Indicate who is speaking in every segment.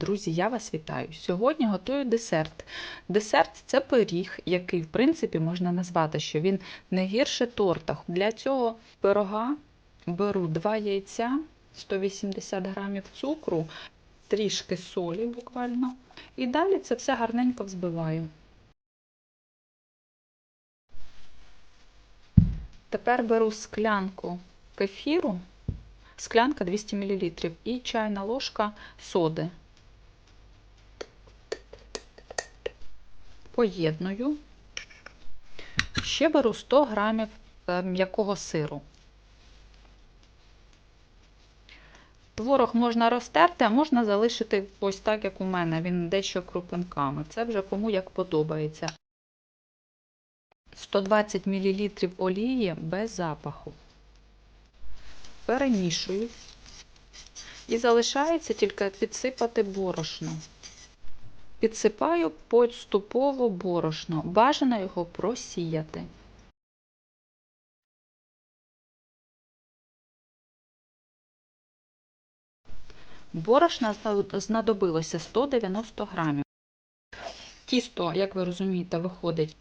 Speaker 1: Друзі, я вас вітаю. Сьогодні готую десерт. Десерт це пиріг, який, в принципі, можна назвати, що він не гірше торта. Для цього пирога беру 2 яйця, 180 грамів цукру, трішки солі буквально. І далі це все гарненько взбиваю. Тепер беру склянку кефіру, склянка 200 мл і чайна ложка соди. Поєдную. Ще беру 100 грамів е, м'якого сиру. Творог можна розтерти, а можна залишити ось так, як у мене. Він дещо крупинками. Це вже кому як подобається. 120 мл олії без запаху. Перемішую. І залишається тільки підсипати борошно. Підсипаю поступово борошно. Бажано його просіяти. Борошна знадобилося 190 грамів. Тісто, як ви розумієте, виходить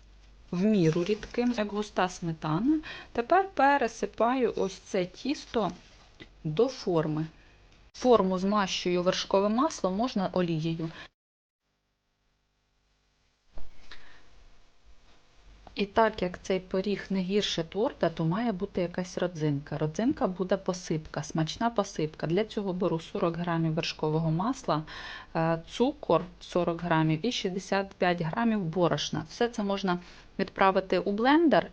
Speaker 1: в міру рідким, як густа сметана. Тепер пересипаю ось це тісто до форми. Форму змащую вершковим маслом, можна олією. І так як цей пиріг не гірше торта, то має бути якась родзинка. Родзинка буде посипка, смачна посипка. Для цього беру 40 грамів вершкового масла, е, цукор 40 грамів і 65 грамів борошна. Все це можна відправити у блендер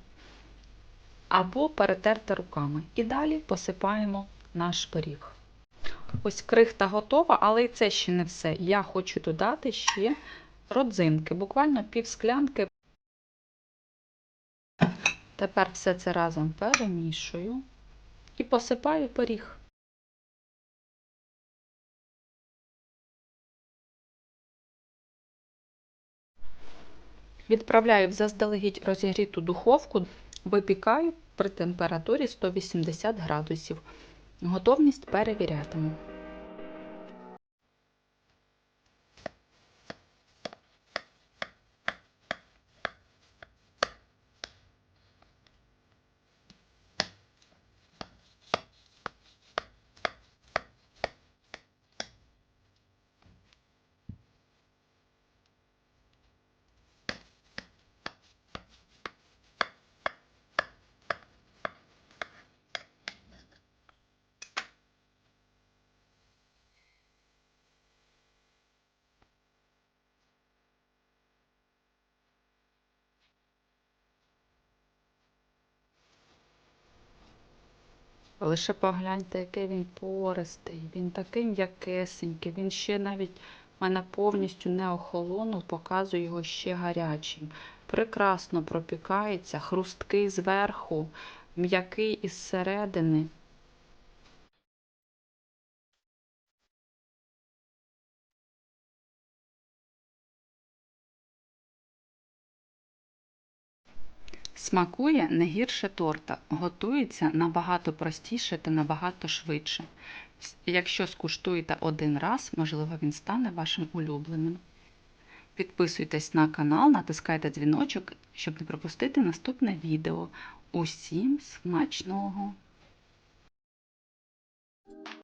Speaker 1: або перетерти руками. І далі посипаємо наш пиріг. Ось крихта готова, але і це ще не все. Я хочу додати ще родзинки, буквально пів склянки. Тепер все це разом перемішую і посипаю пиріг. Відправляю в заздалегідь розігріту духовку, випікаю при температурі 180 градусів. Готовність перевірятиму. Лише погляньте, який він пористий, він такий м'якесенький, він ще навіть мене повністю не охолонув, показую його ще гарячим. Прекрасно пропікається, хрусткий зверху, м'який із середини. Смакує не гірше торта, готується набагато простіше та набагато швидше. Якщо скуштуєте один раз, можливо, він стане вашим улюбленим. Підписуйтесь на канал, натискайте дзвіночок, щоб не пропустити наступне відео. Усім смачного!